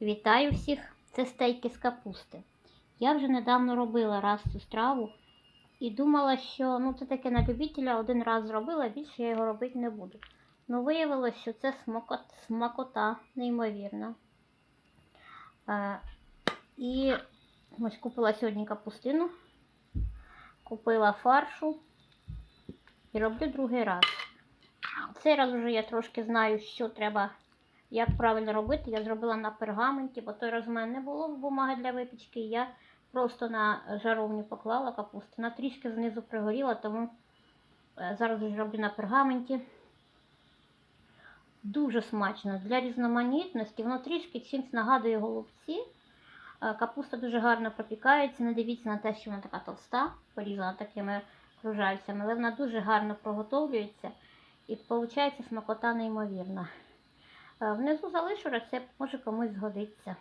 Вітаю всіх! Це стейки з капусти. Я вже недавно робила раз цю страву і думала, що ну, це таке на любителя один раз зробила, більше я його робити не буду. Ну, виявилось, що це смакота, смакота неймовірна. Е, і ось купила сьогодні капустину, купила фаршу і роблю другий раз. Цей раз вже я трошки знаю, що треба, як правильно робити. Я зробила на пергаменті, бо той раз в мене не було бумаги для випічки. Я просто на жаровню поклала капусту. Вона трішки знизу пригоріла, тому е, зараз вже роблю на пергаменті. Дуже смачно. Для різноманітності, воно трішки чимось нагадує голубці. Е, Капуста дуже гарно пропікається. Не дивіться на те, що вона така товста, порізана такими кружальцями, але вона дуже гарно проготовлюється і виходить смакота неймовірна. Е, Внизу залишу рецепт, може комусь згодиться.